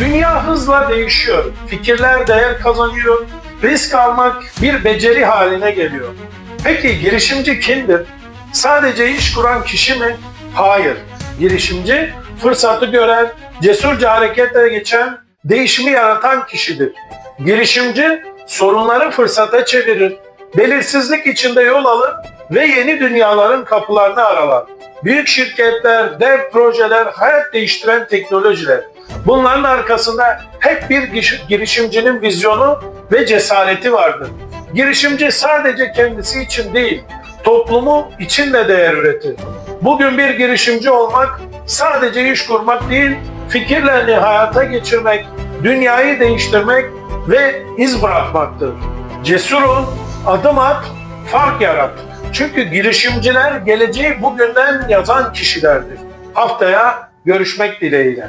Dünya hızla değişiyor. Fikirler değer kazanıyor. Risk almak bir beceri haline geliyor. Peki girişimci kimdir? Sadece iş kuran kişi mi? Hayır. Girişimci fırsatı gören, cesurca harekete geçen, değişimi yaratan kişidir. Girişimci sorunları fırsata çevirir, belirsizlik içinde yol alır ve yeni dünyaların kapılarını aralar. Büyük şirketler, dev projeler, hayat değiştiren teknolojiler. Bunların arkasında hep bir girişimcinin vizyonu ve cesareti vardır. Girişimci sadece kendisi için değil, toplumu için de değer üretir. Bugün bir girişimci olmak sadece iş kurmak değil, fikirlerini hayata geçirmek, dünyayı değiştirmek ve iz bırakmaktır. Cesur ol, adım at, fark yarat. Çünkü girişimciler geleceği bugünden yazan kişilerdir. Haftaya görüşmek dileğiyle.